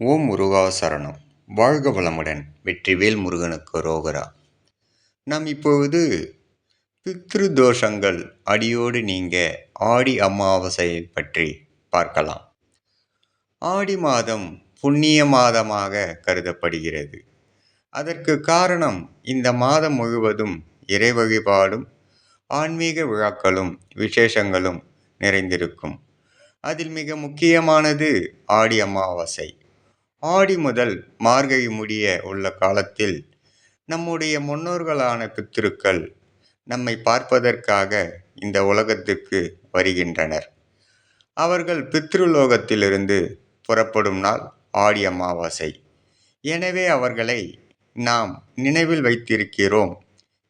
ஓம் முருகா சரணம். வாழ்க வளமுடன். வெற்றிவேல் முருகனுக்கு ரோகரா. நாம் இப்பொழுது பித்ரு தோஷங்கள் அடியோடு நீங்க ஆடி அமாவாசையை பற்றி பார்க்கலாம். ஆடி மாதம் புண்ணிய மாதமாக கருதப்படுகிறது. அதற்கு காரணம் இந்த மாதம் முழுவதும் இறை வழிபாடும் ஆன்மீக விழாக்களும் விசேஷங்களும் நிறைந்திருக்கும். அதில் மிக முக்கியமானது ஆடி அமாவாசை. ஆடி முதல் மார்கழி முடிய உள்ள காலத்தில் நம்முடைய முன்னோர்களான பித்திருக்கள் நம்மை பார்ப்பதற்காக இந்த உலகத்துக்கு வருகின்றனர். அவர்கள் பித்ருலோகத்திலிருந்து புறப்படும் நாள் ஆடி அமாவாசை. எனவே அவர்களை நாம் நினைவில் வைத்திருக்கிறோம்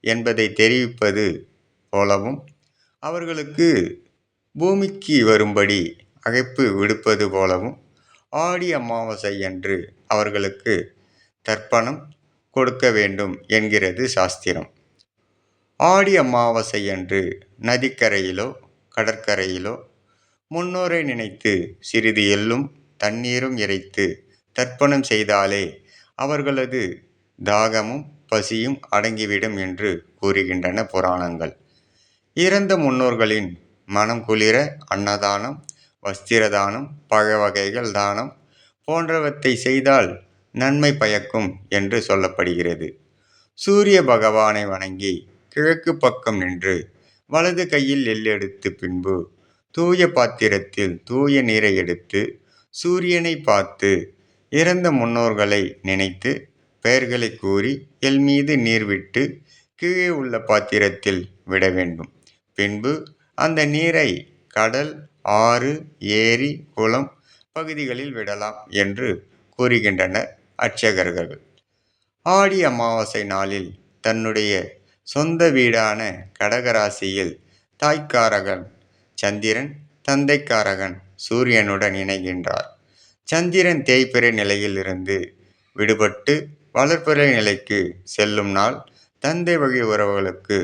என்பதை தெரிவிப்பது போலவும் அவர்களுக்கு பூமிக்கு வரும்படி அழைப்பு விடுப்பது போலவும் ஆடி அமாவாசை அன்று அவர்களுக்கு தர்ப்பணம் கொடுக்க வேண்டும் என்கிறது சாஸ்திரம். ஆடி அமாவாசை அன்று நதிக்கரையிலோ கடற்கரையிலோ முன்னோரை நினைத்து சிறிது எள்ளும் தண்ணீரும் இறைத்து தர்ப்பணம் செய்தாலே அவர்களது தாகமும் பசியும் அடங்கிவிடும் என்று கூறுகின்றன புராணங்கள். இறந்த முன்னோர்களின் மனம் குளிர அன்னதானம் வஸ்திர தானம் பழ வகைகள் தானம் போன்றவற்றை செய்தால் நன்மை பயக்கும் என்று சொல்லப்படுகிறது. சூரிய பகவானை வணங்கி கிழக்கு பக்கம் நின்று வலது கையில் எள்ளெடுத்து பின்பு தூய பாத்திரத்தில் தூய நீரை எடுத்து சூரியனை பார்த்து இறந்த முன்னோர்களை நினைத்து பெயர்களை கூறி எல் மீது நீர் விட்டு கீழே உள்ள பாத்திரத்தில் விட வேண்டும். பின்பு அந்த நீரை கடல் ஆறு ஏரி குளம் பகுதிகளில் விடலாம் என்று கூறுகின்றனர் அர்ச்சகர்கள். ஆடி அமாவாசை நாளில் தன்னுடைய சொந்த வீடான கடகராசியில் தாய்க்காரகன் சந்திரன் தந்தைக்காரகன் சூரியனுடன் இணைகின்றார். சந்திரன் தேய்பிறை நிலையிலிருந்து விடுபட்டு வளர்ப்பிறை நிலைக்கு செல்லும் நாள் தந்தை வழி உறவுகளுக்கு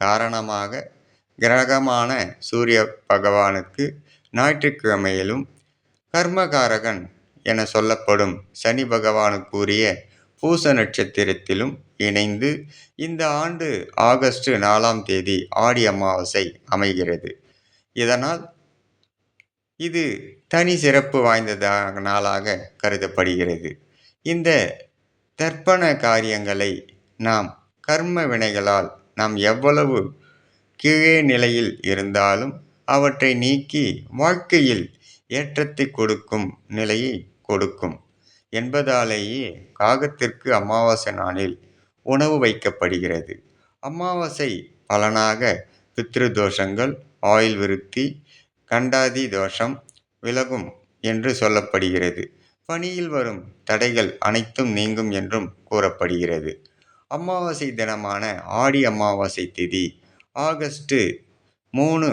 காரணமாக கிரகமான சூரிய பகவானுக்கு ஞாயிற்றுக்கிழமையிலும் கர்மகாரகன் என சொல்லப்படும் சனி பகவானுக்குரிய பூச நட்சத்திரத்திலும் இணைந்து இந்த ஆண்டு ஆகஸ்ட் நாலாம் தேதி ஆடி அமாவாசை அமைகிறது. இதனால் இது தனி சிறப்பு வாய்ந்ததாக நாளாக கருதப்படுகிறது. இந்த தர்ப்பண காரியங்களை நாம் கர்ம வினைகளால் நாம் எவ்வளவு கீழே நிலையில் இருந்தாலும் அவற்றை நீக்கி வாழ்க்கையில் ஏற்றத்தை கொடுக்கும் நிலையை கொடுக்கும் என்பதாலேயே காகத்திற்கு அமாவாசை நாளில் உணவு வைக்கப்படுகிறது. அமாவாசை பலனாக பித்ரு தோஷங்கள் ஆயுள் விருத்தி கண்டாதி தோஷம் விலகும் என்று சொல்லப்படுகிறது. பணியில் வரும் தடைகள் அனைத்தும் நீங்கும் என்றும் கூறப்படுகிறது. அமாவாசை தினமான ஆடி அமாவாசை திதி ஆகஸ்ட்டு மூணு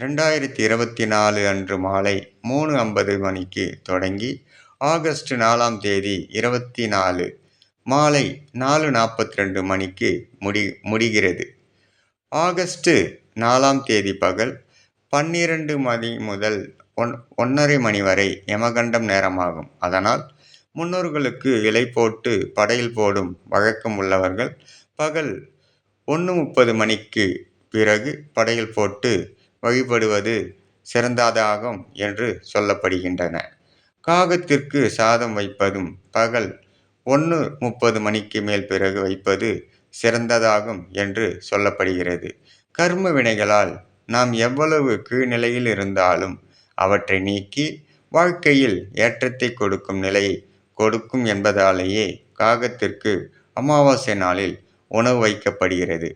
ரெண்டாயிரத்தி இருபத்தி நாலு அன்று மாலை மூணு ஐம்பது மணிக்கு தொடங்கி ஆகஸ்ட் நாலாம் தேதி இருபத்தி நாலு மாலை நாலு நாற்பத்தி ரெண்டு மணிக்கு முடி முடிகிறது. ஆகஸ்ட்டு நாலாம் தேதி பகல் பன்னிரண்டு மணி முதல் ஒன் ஒன்றரை மணி வரை யமகண்டம் நேரமாகும். அதனால் முன்னோர்களுக்கு இலை போட்டு படையில் போடும் வழக்கம் உள்ளவர்கள் பகல் ஒன்று முப்பது மணிக்கு பிறகு படையல் போட்டு வழிபடுவது சிறந்ததாகும் என்று சொல்லப்படுகின்றன. காகத்திற்கு சாதம் வைப்பதும் பகல் ஒன்று முப்பது மணிக்கு மேல் பிறகு வைப்பது சிறந்ததாகும் என்று சொல்லப்படுகிறது. கர்ம வினைகளால் நாம் எவ்வளவு கீழ்நிலையில் இருந்தாலும் அவற்றை நீக்கி வாழ்க்கையில் ஏற்றத்தை கொடுக்கும் நிலையை கொடுக்கும் என்பதாலேயே காகத்திற்கு அமாவாசை நாளில் உணவு வைக்கப்படுகிறது.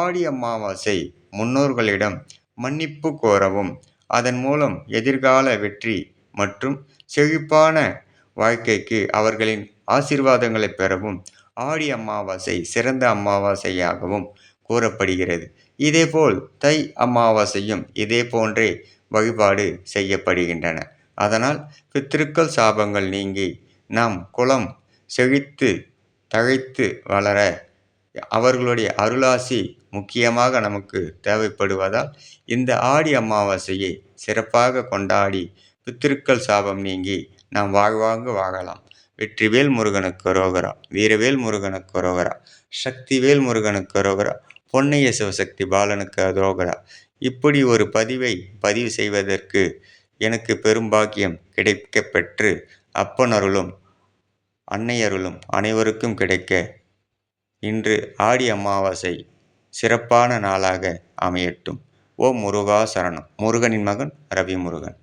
ஆடி அமாவாசை முன்னோர்களிடம் மன்னிப்பு கோரவும் அதன் மூலம் எதிர்கால வெற்றி மற்றும் செழிப்பான வாழ்க்கைக்கு அவர்களின் ஆசிர்வாதங்களை பெறவும் ஆடி அமாவாசை சிறந்த அமாவாசையாகவும் கூறப்படுகிறது. இதேபோல் தை அமாவாசையும் இதே போன்றே வழிபாடு செய்யப்படுகின்றன. அதனால் பித்திருக்கள் சாபங்கள் நீங்கி நாம் குலம் செழித்து தழைத்து வளர அவர்களுடைய அருளாசி முக்கியமாக நமக்கு தேவைப்படுவதால் இந்த ஆடி அமாவாசையை சிறப்பாக கொண்டாடி பித்திருக்கள் சாபம் நீங்கி நாம் வாழ்வாங்க வாழலாம். வெற்றிவேல் முருகனுக்கு ரோகரா வீரவேல் முருகனுக்கு ரோகரா சக்திவேல் முருகனுக்கு ரோகரா பொன்னைய சிவசக்தி பாலனுக்கு ரோகரா. இப்படி ஒரு பதிவை பதிவு செய்வதற்கு எனக்கு பெரும்பாக்கியம் கிடைக்கப்பெற்று அப்பனருளும் அன்னையருளும் அப்பன் அருளும் அனைவருக்கும் கிடைக்க இன்று ஆடி அமாவாசை சிறப்பான நாளாக அமையட்டும். ஓம் முருகா சரணம். முருகனின் மகன் ரவி முருகன்